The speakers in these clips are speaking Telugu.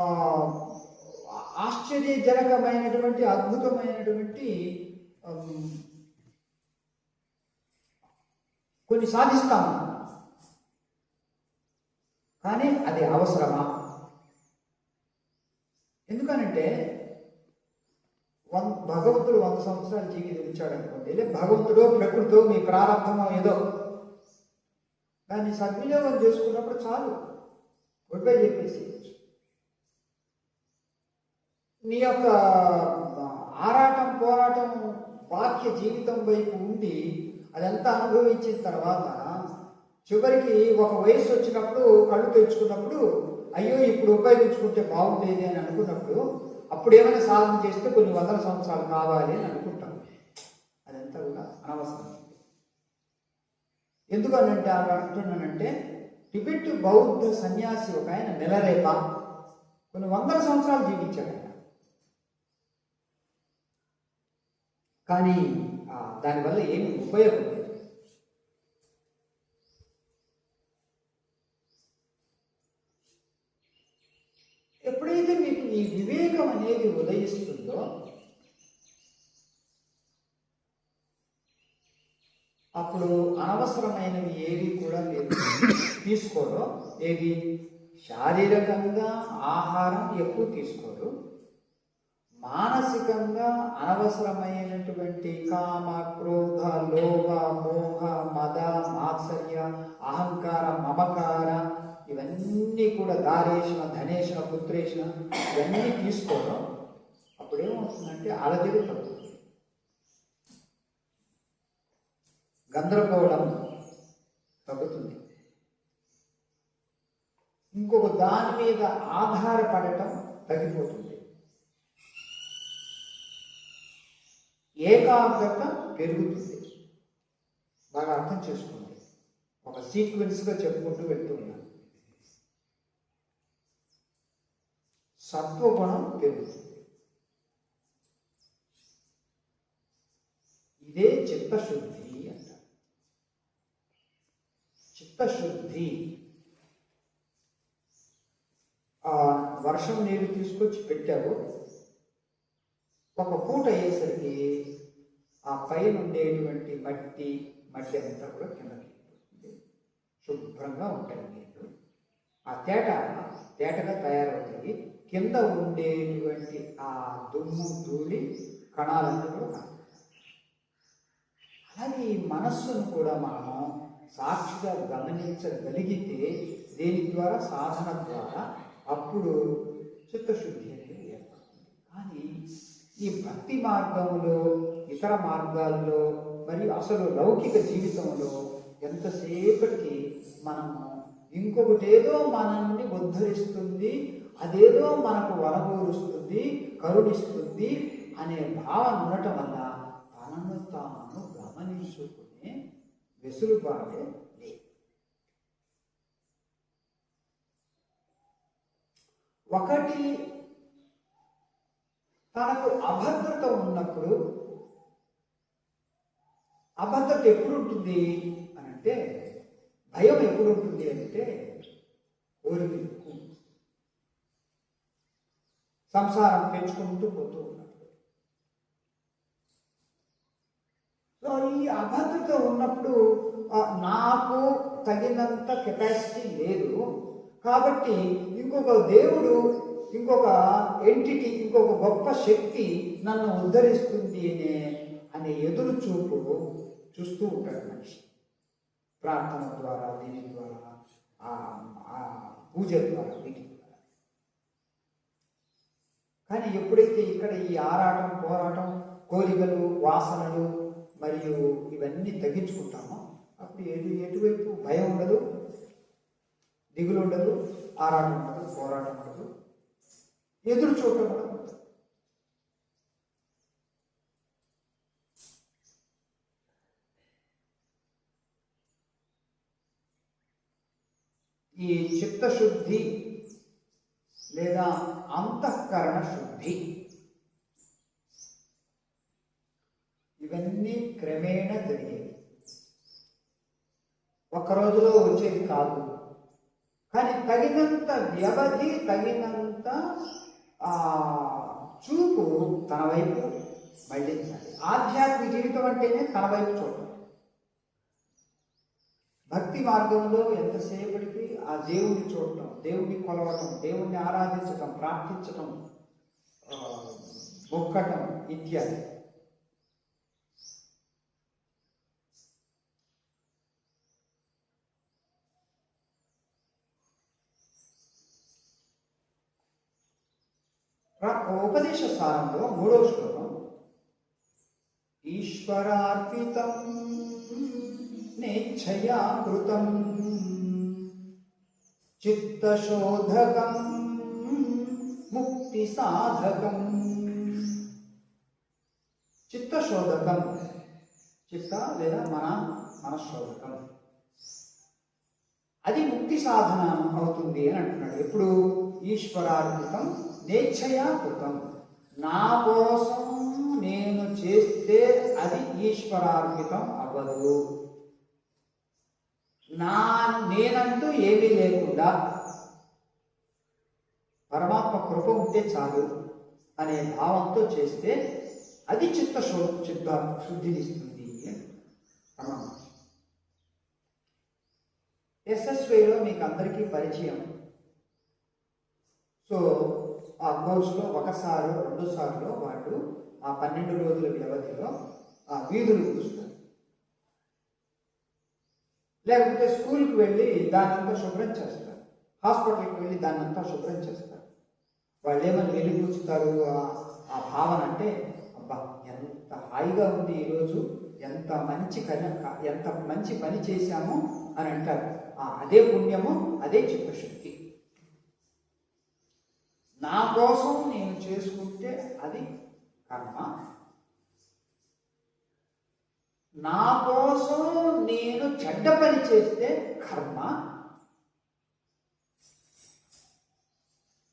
ఆ, ఆశ్చర్యజనకమైనటువంటి అద్భుతమైనటువంటి కొన్ని సాధిస్తాము. కానీ అది అవసరమా? ఎందుకనంటే వన్ భగవంతుడు వంద సంవత్సరాలు జీవించాడు అనుకోండి లేదా భగవంతుడో ప్రకృతో మీ ప్రారంభమో ఏదో. దాన్ని సద్వినియోగం చేసుకున్నప్పుడు చాలు. గుడ్ బై చెప్పేసి. నీ యొక్క ఆరాటం పోరాటం బాహ్య జీవితం వైపు ఉండి అదంతా అనుభవించిన తర్వాత చివరికి ఒక వయసు వచ్చినప్పుడు కళ్ళు తెచ్చుకున్నప్పుడు అయ్యో ఇప్పుడు ఉపయోగించుకుంటే బాగుండేది అని అనుకున్నప్పుడు అప్పుడు ఏమైనా సాధన చేస్తే కొన్ని వందల సంవత్సరాలు కావాలి అని అనుకుంటాం. అదంతా కూడా అనవసరం. ఎందుకనంటే అలా అంటున్నానంటే టిబెట్ బౌద్ధ సన్యాసి ఒక ఆయన నెలరేప కొన్ని వందల సంవత్సరాలు జీవించాడు ఆయన. కానీ దానివల్ల ఏమి ఉపయోగం లేదు. ఎప్పుడైతే మీకు ఈ వివేకం అనేది ఉదయిస్తుందో అప్పుడు అనవసరమైనవి ఏవి కూడా మీరు తీసుకోరు. ఏది? శారీరకంగా ఆహారం ఎక్కువ తీసుకోరు. మానసికంగా అనవసరమైనటువంటి కామ క్రోధ లోభ మోహ మద మాత్సర్య అహంకార మమకార ఇవన్నీ కూడా దారేషణ ధనేషణ పుత్రేషణ ఇవన్నీ తీసుకోవడం. అప్పుడు ఏమవుతుందంటే అలజడి తగ్గుతుంది గందరగోళం తగ్గుతుంది. ఇంకొక దాని మీద ఆధారపడటం తగ్గిపోతుంది. ఏకాగ్రత పెరుగుతుంది. బాగా అర్థం చేసుకోండి. ఒక సీక్వెన్స్గా చెప్పుకుంటూ వెళ్తూ ఉన్నాను సత్వగుణం పెరుగుతుంది. ఇదే చిత్తశుద్ధి అంటారు. చిత్తశుద్ధి. ఆ వర్షం నీరు తీసుకొచ్చి పెట్టావు. ఒక పూట అయ్యేసరికి ఆ పైన ఉండేటువంటి మట్టి మట్టి అంతా కూడా కిందకి శుభ్రంగా ఉంటాయి నీళ్ళు ఆ తేట తేటగా తయారవుతాయి. కింద ఉండేటువంటి ఆ దుమ్ము ధూళి కణాలన్నీ కూడా అలాగే ఈ మనస్సును కూడా మనము సాక్షిగా గమనించగలిగితే దీని ద్వారా సాధన ద్వారా అప్పుడు చిత్తశుద్ధి అనేది ఈ భక్తి మార్గంలో ఇతర మార్గాల్లో మరియు అసలు లౌకిక జీవితంలో ఎంతసేపటికి మనము ఇంకొకటేదో మనల్ని ఉద్ధరిస్తుంది అదేదో మనకు వనగూరుస్తుంది కరుణిస్తుంది అనే భావన ఉండటం వల్ల తనను తాను గమనించుకునే వెసులుబాటే లేదు. ఒకటి తనకు అభద్రత ఉన్నప్పుడు అభద్రత ఎప్పుడు ఉంటుంది అని అంటే భయం ఎప్పుడు ఉంటుంది అంటే కోరిక ఎక్కువ సంసారం పెంచుకుంటూ పోతూ ఉన్నప్పుడు. సో ఈ అభద్రత ఉన్నప్పుడు నాకు తగినంత కెపాసిటీ లేదు. కాబట్టి ఇంకొక దేవుడు ఇంకొక ఎంటిటీ ఇంకొక గొప్ప శక్తి నన్ను ఉద్ధరిస్తుంది అనే అనే ఎదురు చూపు చూస్తూ ఉంటాడు మనిషి. ప్రార్థన ద్వారా దీని ద్వారా ఆ పూజ ద్వారా వీటి ద్వారా. కానీ ఎప్పుడైతే ఇక్కడ ఈ ఆరాటం పోరాటం కోరికలు వాసనలు మరియు ఇవన్నీ తగ్గించుకుంటామో అప్పుడు ఎటు ఎటువైపు భయం ఉండదు. దిగులు ఉండదు ఆరాటం ఉండదు పోరాటం ఉండదు. ఎదురు చూడటం ఉండదు. ఈ చిత్తశుద్ధి లేదా అంతఃకరణ శుద్ధి ఇవన్నీ క్రమేణా జరిగేవి. ఒక రోజులో వచ్చేది కాదు. కానీ తగినంత వ్యవధి తగినంత ఆ, చూపు తన వైపు మళ్ళించాలి ఆధ్యాత్మిక జీవితం అంటేనే తన వైపు చూడటం. భక్తి మార్గంలో ఎంతసేపటికి ఆ దేవుణ్ణి చూడటం దేవుణ్ణి కొలవటం దేవుణ్ణి ఆరాధించటం ప్రార్థించటం ఆ, మొక్కటం ఇత్యాది. ఉపదేశ సారంలో మూడవ శ్లోకం ఈశ్వరార్పితం నేచ్ఛయా కృతం చిత్తశోధకం ముక్తి సాధకం చిత్తశోధకం చిత్త లేదా మన మనశోధకం అది ముక్తి సాధన అవుతుంది అని అంటున్నాడు. ఎప్పుడు? ఈశ్వరార్పితం నేచ్ఛయా కృతం. నా కోసం నేను చేస్తే అది ఈశ్వరార్పితం అవ్వదు. నా నేనంటూ ఏమీ లేకుండా పరమాత్మ కృప ఉంటే చాలు అనే భావంతో చేస్తే అది చిత్త శుద్ధ చిత్త శుద్ధినిస్తుంది అని పరమాత్మ ఎస్ఎస్వేలో మీకు అందరికీ పరిచయం. సో ఆ కోర్సులో ఒకసారి రెండు సార్లు వాళ్ళు ఆ పన్నెండు రోజుల వ్యవధిలో ఆ వీధులు చూస్తారు. లేకపోతే స్కూల్కి వెళ్ళి దానంతా శుభ్రం చేస్తారు. హాస్పిటల్కి వెళ్ళి దానంతా శుభ్రం చేస్తారు. వాళ్ళు ఏమని వెలిగూచుతారు ఆ- ఆ భావన అంటే అబ్బా ఎంత హాయిగా ఉంది ఈరోజు ఎంత మంచి కన ఎంత మంచి పని చేశామో అని అంటారు. ఆ, అదే పుణ్యము అదే చిత్తశుద్ధి నా కోసం నేను చేసుకుంటే అది కర్మ. నా కోసం నేను చెడ్డ పని చేస్తే కర్మ.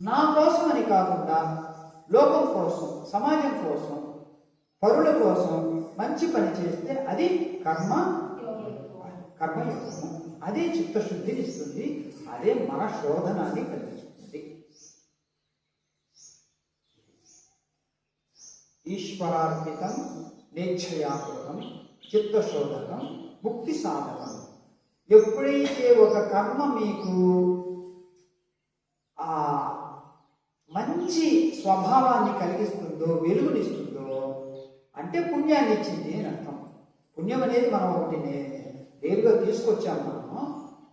నా కోసం అని కాకుండా లోకం కోసం సమాజం కోసం పరుల కోసం మంచి పని చేస్తే అది కర్మ. కర్మయోగము అదే చిత్తశుద్ధిని ఇస్తుంది. అదే మన శోధనాన్ని కలిగిస్తుంది. ఈశ్వరార్పితం నేచ్ఛయాకృతం చిత్తశోధకం ముక్తి సాధకం ఎప్పుడైతే ఒక కర్మ మీకు ఆ మంచి స్వభావాన్ని కలిగిస్తుందో వెలుగునిస్తుందో అంటే పుణ్యాన్ని ఇచ్చింది అని అర్థం. పుణ్యం అనేది మనం ఒకటి నే- తీసుకొచ్చాం మనము.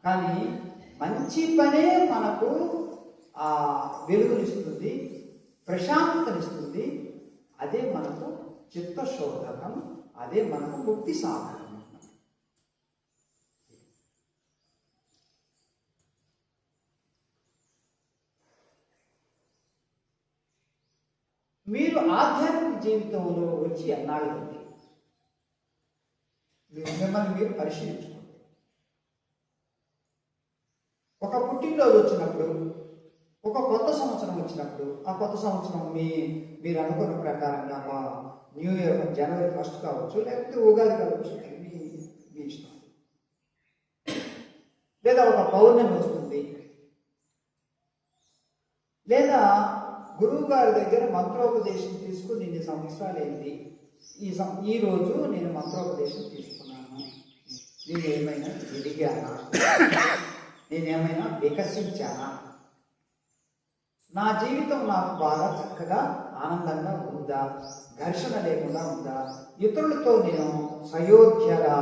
కానీ మంచి పనే మనకు ఆ వెలుగునిస్తుంది ప్రశాంతతనిస్తుంది అదే మనకు చిత్తశోధకం అదే మనకు ముక్తి సాధనం. మీరు ఆధ్యాత్మిక జీవితంలో వచ్చి ఎన్నాళ్ళండి మిమ్మల్ని మీరు పరిశీలించుకోండి. ఒక పుట్టినరోజు వచ్చినప్పుడు ఒక కొత్త సంవత్సరం వచ్చినప్పుడు ఆ కొత్త సంవత్సరం మీ మీరు అనుకున్న ప్రకారంగా మా న్యూ ఇయర్ జనవరి ఫస్ట్ కావచ్చు లేకపోతే ఉగాది కావచ్చు మీ మీ ఇష్టం. లేదా ఒక పౌర్ణమి వస్తుంది. లేదా గురువు గారి దగ్గర మంత్రోపదేశం తీసుకుని ఇన్ని సంవత్సరాలు అయింది. ఈ సం ఈ రోజు నేను మంత్రోపదేశం తీసుకున్నాను. నేను ఏమైనా ఎదిగానా నేనేమైనా వికసించానా? నా జీవితం నాకు బాగా చక్కగా ఆనందంగా ఉందా? ఘర్షణ లేకుండా ఉందా? ఇతరులతో నేను సయోధ్యగా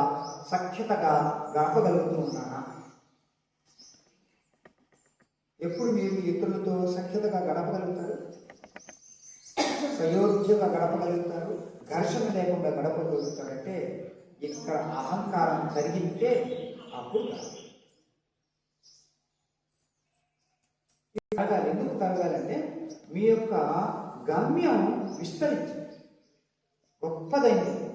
సఖ్యతగా గడపగలుగుతూ ఉన్నానా? ఎప్పుడు మీరు ఇతరులతో సఖ్యతగా గడపగలుగుతారు? సయోధ్యగా గడపగలుగుతారు? ఘర్షణ లేకుండా గడపగలుగుతారంటే ఇక్కడ అహంకారం కలిగితే అప్పుడు కలగాలి. తరగాలి ఎందుకు కలగాలంటే మీ యొక్క గమ్యం విస్తరించి గొప్పదైంది.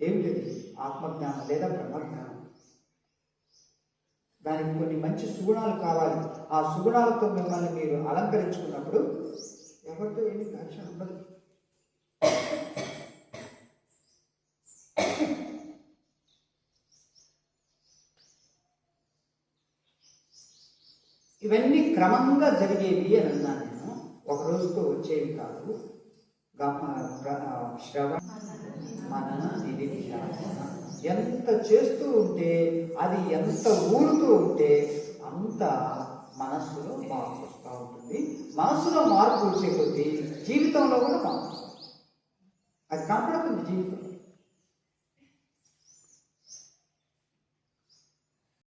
ఏమిటది? ఆత్మజ్ఞానం లేదా బ్రహ్మజ్ఞానం? దానికి కొన్ని మంచి సుగుణాలు కావాలి. ఆ సుగుణాలతో మిమ్మల్ని మీరు అలంకరించుకున్నప్పుడు ఎవరితో ఏమి ఘర్షణ ఉండదు. ఇవన్నీ క్రమంగా జరిగేవి అని అన్నాను నేను. ఒక రోజుతో వచ్చేవి కాదు. శ్రవణ మనన నిధిధ్యాసన ఎంత చేస్తూ ఉంటే అది ఎంత ఊరుతూ ఉంటే అంత మనస్సులో మార్పు వస్తూ ఉంటుంది. మనస్సులో మార్పు వచ్చే కొద్దీ జీవితంలో కూడా మార్పు అది కనపడుతుంది జీవితం.